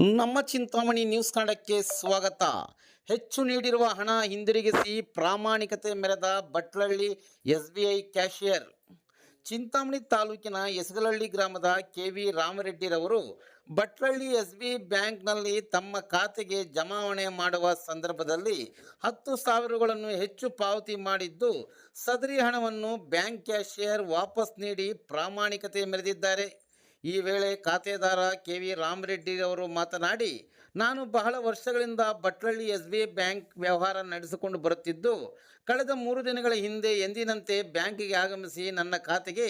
ನಮ್ಮ ಚಿಂತಾಮಣಿ ನ್ಯೂಸ್ ಕನ್ನಡಕ್ಕೆ ಸ್ವಾಗತ. ಹೆಚ್ಚು ನೀಡಿರುವ ಹಣ ಹಿಂದಿರುಗಿಸಿ ಪ್ರಾಮಾಣಿಕತೆ ಮೆರೆದ Batlahalli S B I cashier. Chintamani ತಾಲೂಕಿನ ಎಸಗಲಹಳ್ಳಿ ಗ್ರಾಮದ ಕೆ ವಿ ರಾಮರೆಡ್ಡಿರವರು ಬಟ್ಲಹಳ್ಳಿ ಎಸ್ ಬಿ ಬ್ಯಾಂಕ್ನಲ್ಲಿ ತಮ್ಮ ಖಾತೆಗೆ ಜಮಾವಣೆ ಮಾಡುವ ಸಂದರ್ಭದಲ್ಲಿ ಹತ್ತು ಸಾವಿರಗಳನ್ನು ಹೆಚ್ಚು ಪಾವತಿ ಮಾಡಿದ್ದು, ಸದರಿ ಹಣವನ್ನು ಬ್ಯಾಂಕ್ ಕ್ಯಾಶಿಯರ್ ವಾಪಸ್ ನೀಡಿ ಪ್ರಾಮಾಣಿಕತೆ ಮೆರೆದಿದ್ದಾರೆ. ಈ ವೇಳೆ ಖಾತೆದಾರ ಕೆ ವಿ ರಾಮರೆಡ್ಡಿ ಅವರು ಮಾತನಾಡಿ, ನಾನು ಬಹಳ ವರ್ಷಗಳಿಂದ Batlahalli S B I bank ವ್ಯವಹಾರ ನಡೆಸಿಕೊಂಡು ಬರುತ್ತಿದ್ದು, ಕಳೆದ ಮೂರು ದಿನಗಳ ಹಿಂದೆ ಎಂದಿನಂತೆ ಬ್ಯಾಂಕಿಗೆ ಆಗಮಿಸಿ ನನ್ನ ಖಾತೆಗೆ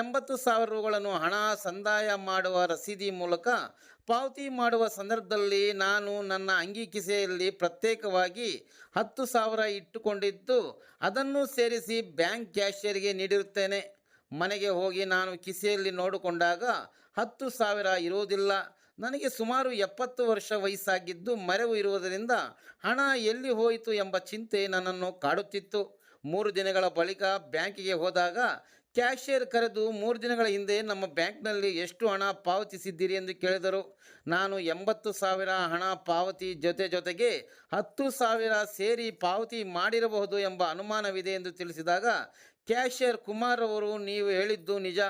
ಎಂಬತ್ತು ಸಾವಿರ ರೂಗಳನ್ನು ಹಣ ಸಂದಾಯ ಮಾಡುವ ರಸೀದಿ ಮೂಲಕ ಪಾವತಿ ಮಾಡುವ ಸಂದರ್ಭದಲ್ಲಿ ನಾನು ನನ್ನ ಅಂಗಿ ಕಿಸೆಯಲ್ಲಿ ಪ್ರತ್ಯೇಕವಾಗಿ ಹತ್ತು ಸಾವಿರ ಇಟ್ಟುಕೊಂಡಿದ್ದು, ಅದನ್ನು ಸೇರಿಸಿ ಬ್ಯಾಂಕ್ ಕ್ಯಾಶಿಯರ್ಗೆ ನೀಡಿರುತ್ತೇನೆ. ಮನೆಗೆ ಹೋಗಿ ನಾನು ಕಿಸೆಯಲ್ಲಿ ನೋಡಿಕೊಂಡಾಗ ಹತ್ತು ಸಾವಿರ ಇರುವುದಿಲ್ಲ. ನನಗೆ ಸುಮಾರು ಎಪ್ಪತ್ತು ವರ್ಷ ವಯಸ್ಸಾಗಿದ್ದು ಮರೆವು ಇರುವುದರಿಂದ ಹಣ ಎಲ್ಲಿ ಹೋಯಿತು ಎಂಬ ಚಿಂತೆ ನನ್ನನ್ನು ಕಾಡುತ್ತಿತ್ತು. ಮೂರು ದಿನಗಳ ಬಳಿಕ ಬ್ಯಾಂಕಿಗೆ ಹೋದಾಗ ಕ್ಯಾಶಿಯರ್ ಕರೆದು ಮೂರು ದಿನಗಳ ಹಿಂದೆ ನಮ್ಮ ಬ್ಯಾಂಕ್ನಲ್ಲಿ ಎಷ್ಟು ಹಣ ಪಾವತಿಸಿದ್ದೀರಿ ಎಂದು ಕೇಳಿದರು. ನಾನು ಎಂಬತ್ತು ಸಾವಿರ ಹಣ ಪಾವತಿ ಜೊತೆ ಜೊತೆಗೆ ಹತ್ತು ಸಾವಿರ ಸೇರಿ ಪಾವತಿ ಮಾಡಿರಬಹುದು ಎಂಬ ಅನುಮಾನವಿದೆ ಎಂದು ತಿಳಿಸಿದಾಗ, ಕ್ಯಾಶಿಯರ್ ಕುಮಾರ್ ಅವರು, ನೀವು ಹೇಳಿದ್ದು ನಿಜ.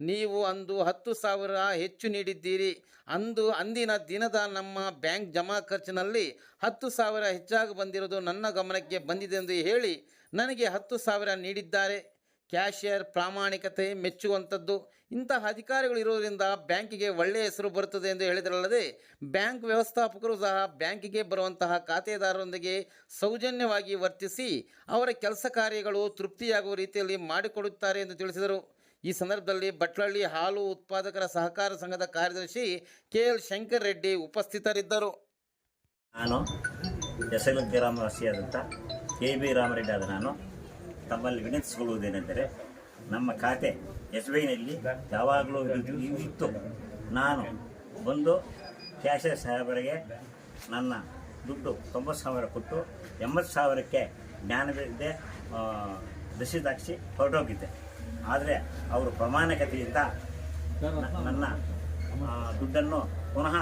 ನೀವು ಅಂದು ಹತ್ತು ಸಾವಿರ ಹೆಚ್ಚು ನೀಡಿದ್ದೀರಿ. ಅಂದು, ಅಂದಿನ ದಿನದ ನಮ್ಮ ಬ್ಯಾಂಕ್ ಜಮಾ ಖರ್ಚಿನಲ್ಲಿ ಹತ್ತು ಸಾವಿರ ಹೆಚ್ಚಾಗಿ ಬಂದಿರೋದು ನನ್ನ ಗಮನಕ್ಕೆ ಬಂದಿದೆ ಎಂದು ಹೇಳಿ ನನಗೆ ಹತ್ತು ಸಾವಿರ ನೀಡಿದ್ದಾರೆ. ಕ್ಯಾಶಿಯರ್ ಪ್ರಾಮಾಣಿಕತೆ ಮೆಚ್ಚುವಂಥದ್ದು. ಇಂತಹ ಅಧಿಕಾರಿಗಳು ಇರೋದರಿಂದ ಬ್ಯಾಂಕಿಗೆ ಒಳ್ಳೆಯ ಹೆಸರು ಬರುತ್ತದೆ ಎಂದು ಹೇಳಿದರಲ್ಲದೆ, ಬ್ಯಾಂಕ್ ವ್ಯವಸ್ಥಾಪಕರು ಸಹ ಬ್ಯಾಂಕಿಗೆ ಬರುವಂತಹ ಖಾತೆದಾರರೊಂದಿಗೆ ಸೌಜನ್ಯವಾಗಿ ವರ್ತಿಸಿ ಅವರ ಕೆಲಸ ಕಾರ್ಯಗಳು ತೃಪ್ತಿಯಾಗುವ ರೀತಿಯಲ್ಲಿ ಮಾಡಿಕೊಡುತ್ತಾರೆ ಎಂದು ತಿಳಿಸಿದರು. ಈ ಸಂದರ್ಭದಲ್ಲಿ ಬಟ್ಲಳ್ಳಿ ಹಾಲು ಉತ್ಪಾದಕರ ಸಹಕಾರ ಸಂಘದ ಕಾರ್ಯದರ್ಶಿ ಕೆ ಎಲ್ ಶಂಕರ್ ರೆಡ್ಡಿ ಉಪಸ್ಥಿತರಿದ್ದರು. ನಾನು ಹೆಸರು ಗ್ರಾಮವಾಸಿಯಾದಂಥ ಕೆ ಬಿ ರಾಮರೆಡ್ಡಿ ಆದ ನಾನು. ತಮ್ಮಲ್ಲಿ ವಿನಂತಿಸಿಕೊಳ್ಳುವುದೇನೆಂದರೆ, ನಮ್ಮ ಖಾತೆ ಎಸ್ ಬಿ ಐನಲ್ಲಿ ಯಾವಾಗಲೂ ಇತ್ತು ನಾನು ಬಂದು ಕ್ಯಾಶಿಯರ್ ಸಾಹೇಬರಿಗೆ ನನ್ನ ದುಡ್ಡು ತೊಂಬತ್ತು ಸಾವಿರ ಕೊಟ್ಟು ಎಂಬತ್ತು ಸಾವಿರಕ್ಕೆ ಜ್ಞಾನವಿಲ್ಲದೆ ದಶಿದಾಕ್ಷಿ ಹೊರಟೋಗಿದ್ದೆ. ಆದರೆ ಅವರು ಪ್ರಾಮಾಣಿಕತೆಯಿಂದ ನನ್ನ ದುಡ್ಡನ್ನು ಪುನಃ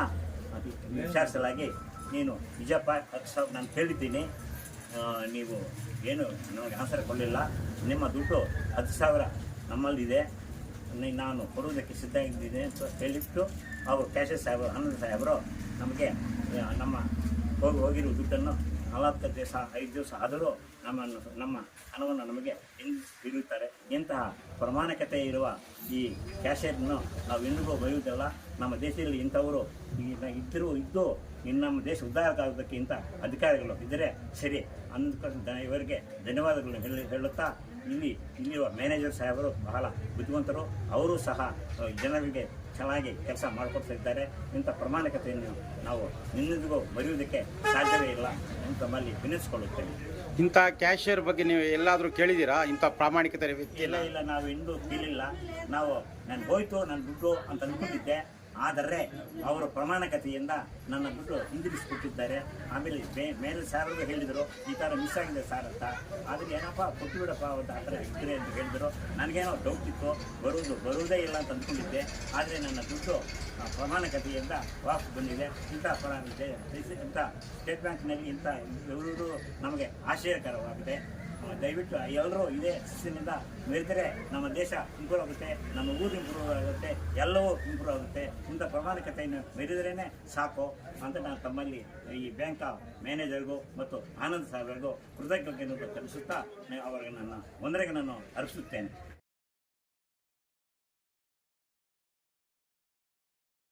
ವಿಚಾರಿಸಲಾಗಿ ನೀನು ನಿಜಪ್ಪ ನಾನು ಕೇಳಿದ್ದೀನಿ. ನೀವು ಏನು ನನಗೆ ಆನ್ಸರ್ ಕೊಡಲಿಲ್ಲ. ನಿಮ್ಮ ದುಡ್ಡು ಹತ್ತು ಸಾವಿರ ನಮ್ಮಲ್ಲಿದೆ. ನಾನು ಕೊಡುವುದಕ್ಕೆ ಸಿದ್ಧ ಇದ್ದೀನಿ ಅಂತ ಹೇಳಿಬಿಟ್ಟು, ಅವರು ಕ್ಯಾಶಸ್ ಸಾಹೇಬರು ಆನಂದ ಸಾಹೇಬರು ನಮಗೆ ನಮ್ಮ ಹೋಗಿ ಹೋಗಿರೋ ದುಡ್ಡನ್ನು ನಲವತ್ತು ದಿವಸ, ಐದು ದಿವಸ ಆದರೂ ನಮ್ಮನ್ನು, ನಮ್ಮ ಹಣವನ್ನು ನಮಗೆ ಹಿಡಿಯುತ್ತಾರೆ. ಇಂತಹ ಪ್ರಮಾಣಕತೆ ಇರುವ ಈ ಕ್ಯಾಶೆಟ್ನು ನಾವು ಎಂದಿಗೂ ಬರೆಯುವುದಿಲ್ಲ. ನಮ್ಮ ದೇಶದಲ್ಲಿ ಇಂಥವರು ಇದ್ದರೂ, ಇದ್ದು ಇನ್ನು ನಮ್ಮ ದೇಶ ಉದ್ದಾರಕ್ಕಾಗೋದಕ್ಕಿಂತ ಅಧಿಕಾರಿಗಳು ಇದ್ದರೆ ಸರಿ ಅಂದ್ಕೊಂಡು ಇವರಿಗೆ ಧನ್ಯವಾದಗಳನ್ನು ಹೇಳಿ, ಹೇಳುತ್ತಾ ಇಲ್ಲಿ ಇಲ್ಲಿರುವ ಮ್ಯಾನೇಜರ್ ಸಾಹೇಬರು ಬಹಳ ಬುದ್ಧಿವಂತರು. ಅವರು ಸಹ ಜನರಿಗೆ ಚೆನ್ನಾಗಿ ಕೆಲಸ ಮಾಡಿಕೊಡ್ತಾ ಇದ್ದಾರೆ. ಇಂಥ ಪ್ರಾಮಾಣಿಕತೆಯನ್ನು ನಾವು ನಿನ್ನೆಗೂ ಬರೆಯುವುದಕ್ಕೆ ಸಾಧ್ಯವೇ ಇಲ್ಲ ಅಂತ ನಮ್ಮಲ್ಲಿ ವಿನಿಸಿಕೊಳ್ಳುತ್ತೇವೆ ಇಂಥ ಕ್ಯಾಶಿಯರ್ ಬಗ್ಗೆ ನೀವು ಎಲ್ಲಾದರೂ ಕೇಳಿದ್ದೀರಾ? ಇಂಥ ಪ್ರಾಮಾಣಿಕತೆ ಇಲ್ಲ ಇಲ್ಲ ನಾವು ಇಂದು ಕೇಳಿಲ್ಲ. ನಾವು ನಾನು ಹೋಯ್ತು ನಾನು ದುಡ್ಡು ಅಂತ ಅಂದ್ಕೊಂಡಿದ್ದೆ. ಆದರೆ ಅವರು ಪ್ರಮಾಣಕತೆಯಿಂದ ನನ್ನ ದುಡ್ಡು ಹಿಂದಿರಿಸಿಕೊಟ್ಟಿದ್ದಾರೆ. ಆಮೇಲೆ ಮೇ, ಮೇಲೆ ಸಾರಿಗೆ ಹೇಳಿದರು, ಈ ಥರ ಮಿಸ್ ಆಗಿದೆ ಸಾರ್ ಅಂತ. ಆದರೆ ಏನಪ್ಪ ಕೊಟ್ಟು ಬಿಡಪ್ಪ ಆ ಥರ ಇದ್ರೆ ಅಂತ ಹೇಳಿದರು. ನನಗೇನೋ ಡೌಟ್ ಇತ್ತು, ಬರುವುದು, ಬರುವುದೇ ಇಲ್ಲ ಅಂತ ಅಂದ್ಕೊಂಡಿದ್ದೆ. ಆದರೆ ನನ್ನ ದುಡ್ಡು ಪ್ರಾಮಾಣಿಕತೆಯಿಂದ ವಾಪಸ್ ಬಂದಿದೆ. ಇಂಥ ಇದೆ. ಇಂಥ ಸ್ಟೇಟ್ ಬ್ಯಾಂಕ್ನಲ್ಲಿ ಇಂಥ ಇವರು ನಮಗೆ ಆಶ್ಚರ್ಯಕರವಾಗಿದೆ. ದಯವಿಟ್ಟು ಎಲ್ಲರೂ ಇದೇ ಶಿಸ್ತಿನಿಂದ ಮೆರೆದರೆ ನಮ್ಮ ದೇಶ ಇಂಪ್ರೂವ್ ಆಗುತ್ತೆ, ನಮ್ಮ ಊರು ಇಂಪ್ರೂವ್ ಆಗುತ್ತೆ, ಎಲ್ಲವೂ ಇಂಪ್ರೂವ್ ಆಗುತ್ತೆ. ಇಂಥ ಪ್ರಾಮಾಣಿಕತೆಯನ್ನು ಮೆರೆದ್ರೇ ಸಾಕು ಅಂತ ನಾನು ತಮ್ಮಲ್ಲಿ ಈ ಬ್ಯಾಂಕ್ ಮ್ಯಾನೇಜರ್ಗೂ ಮತ್ತು ಆನಂದ್ ಸಾಹೇಬರಿಗೂ ಕೃತಜ್ಞತೆಯನ್ನು ತಿಳಿಸುತ್ತಾ ಅವರಿಗೆ ನನ್ನ ಒಂದರೆಗೆ ನಾನು ಅರ್ಪಿಸುತ್ತೇನೆ.